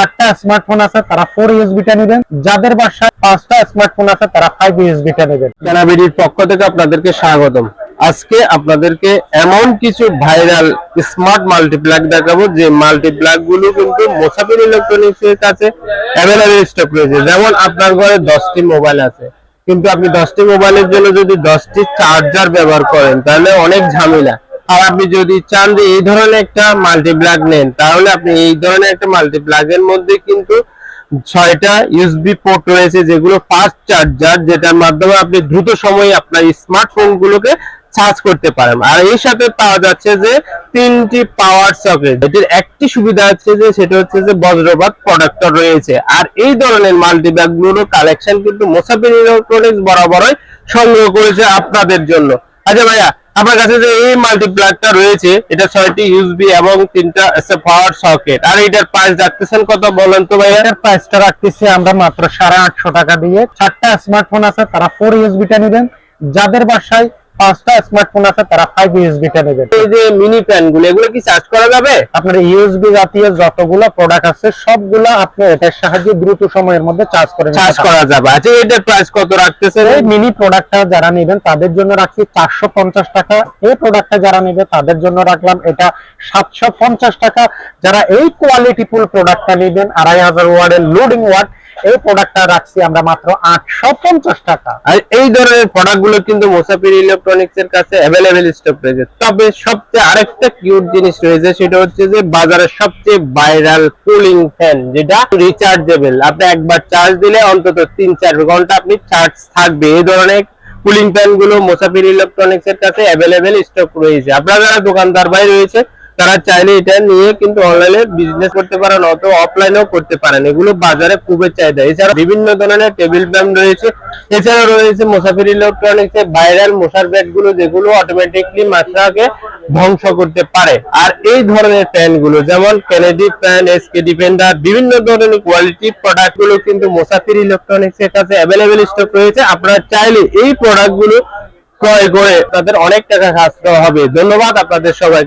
চারটা স্মার্টফোন আছে, তারা ফোর ইউএসবিটা নেবেন। যাদের বাসায় পাঁচটা স্মার্টফোন আছে, তারা ফাইভ ইউএসবিটা নেবেন। ক্যানাবিডির পক্ষ থেকে আপনাদেরকে স্বাগতম। আজকে আপনাদেরকে এমন কিছু ভাইরাল স্মার্ট মাল্টিপ্লাগ দেখাবো, যে মাল্টিপ্লাগগুলো কিন্তু মোসাফির ইলেকট্রনিক্স এর কাছে অ্যাভেলেবেল স্টক রয়েছে। যেমন আপনার ঘরে দশটি মোবাইল আছে। কিন্তু আপনি দশটি মোবাইলের জন্য যদি দশটি চার্জার ব্যবহার করেন, তাহলে অনেক ঝামেলা। আর আপনি যদি চান যে এই ধরনের একটা মাল্টিপ্লাগ নেন, তাহলে আপনি এই ধরনের একটা মাল্টিপ্লাগের মধ্যে কিন্তু ছয়টা ইউএসবি পোর্ট রয়েছে, যেগুলো ফাস্ট চার্জার যেটার মাধ্যমে আপনি দ্রুত সময়ে আপনার স্মার্টফোন গুলোকে চার্জ করতে পারেন। আর এর সাথে পাওয়া যাচ্ছে যে তিনটি পাওয়ার সকেট এটির একটি সুবিধা হচ্ছে যে, সেটা হচ্ছে যে বজ্রপাত প্রোডাক্টর রয়েছে। আর এই ধরনের মাল্টিব্যাগগুলোর কালেকশন কিন্তু মোসাফির ইলেকট্রনিক্স বরাবরই সংগ্রহ করেছে আপনাদের জন্য। আচ্ছা ভাইয়া, আপনার কাছে যে এই মাল্টিপ্লাগটা রয়েছে, এটা ছয়টি ইউএসবি এবং তিনটা পাওয়ার সকেট আর এটার প্রাইস রাখতেছেন কত বলেন তো ভাইয়া? এর প্রাইসটা রাখতেছি আমরা মাত্র সাড়ে আটশো টাকা দিয়ে। চারটা স্মার্টফোন আছে, তারা ফোর ইউএসবিটা নেবেন। যাদের বাসায় পাঁচটা স্মার্টফোন আছে তারা ফাইভ ইউএসবিটা নেবেন এই যে মিনি প্যানগুলো এগুলো কি চার্জ করা যাবে? আপনার ইউএসবি জাতীয় যতগুলো প্রোডাক্ট আছে সবগুলো আপনি এটার সাহায্যে দ্রুত সময়ের মধ্যে চার্জ করে চার্জ করা যাবে। আচ্ছা এটার প্রাইস কত রাখতেছেন? এই মিনি প্রোডাক্টটা যারা নেবেন তাদের জন্য রাখছি চারশো পঞ্চাশ টাকা। এই প্রোডাক্টটা যারা নেবে তাদের জন্য রাখলাম এটা সাতশো পঞ্চাশ টাকা। যারা এই কোয়ালিটি ফুল প্রোডাক্টটা নেবেন আড়াই হাজার ওয়ার্ডের লোডিং ওয়ার্ড এই প্রোডাক্টটা রাখছি আমরা মাত্র আটশো পঞ্চাশ টাকা। আর এই ধরনের প্রোডাক্টগুলো কিন্তু মুসাফির ইলেকট্রনিক্স এর কাছে অ্যাভেলেবেল স্টক রয়েছে। তবে সবচেয়ে আরেকটা কিউট জিনিস রয়েছে, সেটা হচ্ছে যে বাজারের সবচেয়ে ভাইরাল কুলিং ফ্যান যেটা রিচার্জেবল আপনি একবার চার্জ দিলে অন্তত তিন চার ঘণ্টা আপনি চার্জ থাকবে। এই ধরনের কুলিং ফ্যানগুলো মুসাফির ইলেকট্রনিক্স এর কাছে অ্যাভেলেবেল স্টক রয়েছে। আপনারা যারা দোকানদার ভাই রয়েছে তারা চাইলে এটা নিয়ে কিন্তু অনলাইনে বিজনেস করতে পারেন অথবা অফলাইনেও করতে পারেন। এগুলো বাজারে খুবই চাহিদা। এছাড়া বিভিন্ন ধরনের টেবিল ফ্যান রয়েছে। এছাড়া রয়েছে মুসাফির ইলেকট্রনিক্স এর ভাইরাল মশার ব্যাগগুলো যেগুলো অটোমেটিকলি মাত্রাকে ধ্বংস করতে পারে। আর এই ধরনের ফ্যানগুলো যেমন কেনেডি ফ্যান এসকে ডিফেন্ডার বিভিন্ন ধরনের কোয়ালিটি প্রোডাক্টগুলো কিন্তু মুসাফির ইলেকট্রনিক্স এর কাছে অ্যাভেলেবেল স্টক রয়েছে। আপনারা চাইলে এই প্রোডাক্টগুলো ক্রয় করে তাদের অনেক টাকা সাশ্রয় হবে। ধন্যবাদ আপনাদের সবাই